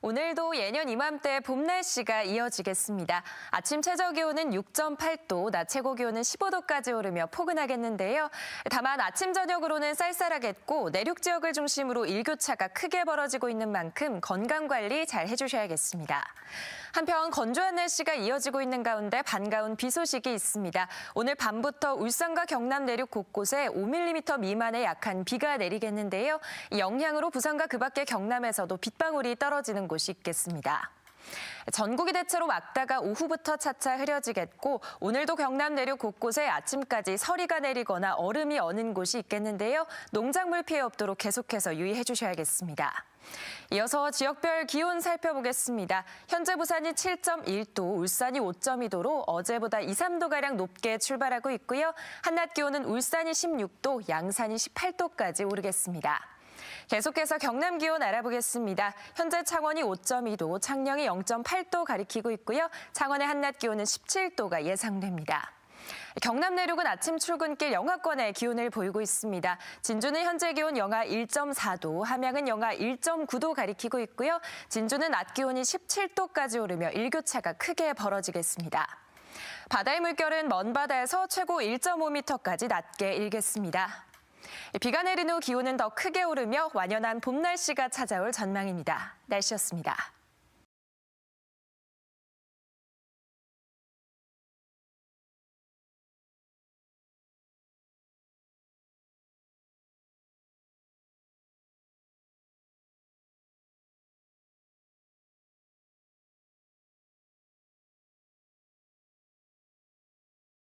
오늘도 예년 이맘때 봄 날씨가 이어지겠습니다. 아침 최저 기온은 6.8도, 낮 최고 기온은 15도까지 오르며 포근하겠는데요. 다만 아침 저녁으로는 쌀쌀하겠고 내륙 지역을 중심으로 일교차가 크게 벌어지고 있는 만큼 건강 관리 잘 해주셔야겠습니다. 한편 건조한 날씨가 이어지고 있는 가운데 반가운 비 소식이 있습니다. 오늘 밤부터 울산과 경남 내륙 곳곳에 5mm 미만의 약한 비가 내리겠는데요. 이 영향으로 부산과 그 밖의 경남에서도 빗방울이 떨어지는 곳이 있겠습니다. 전국이 대체로 막다가 오후부터 차차 흐려지겠고 오늘도 경남 내륙 곳곳에 아침까지 서리가 내리거나 얼음이 어는 곳이 있겠는데요. 농작물 피해 없도록 계속해서 유의해 주셔야겠습니다. 이어서 지역별 기온 살펴보겠습니다. 현재 부산이 7.1도, 울산이 5.2도로 어제보다 2, 3도가량 높게 출발하고 있고요. 한낮 기온은 울산이 16도, 양산이 18도까지 오르겠습니다. 계속해서 경남 기온 알아보겠습니다. 현재 창원이 5.2도, 창녕이 0.8도 가리키고 있고요. 창원의 한낮 기온은 17도가 예상됩니다. 경남 내륙은 아침 출근길 영하권의 기온을 보이고 있습니다. 진주는 현재 기온 영하 1.4도, 함양은 영하 1.9도 가리키고 있고요. 진주는 낮 기온이 17도까지 오르며 일교차가 크게 벌어지겠습니다. 바다의 물결은 먼 바다에서 최고 1.5m까지 낮게 일겠습니다. 비가 내린 후 기온은 더 크게 오르며 완연한 봄 날씨가 찾아올 전망입니다. 날씨였습니다.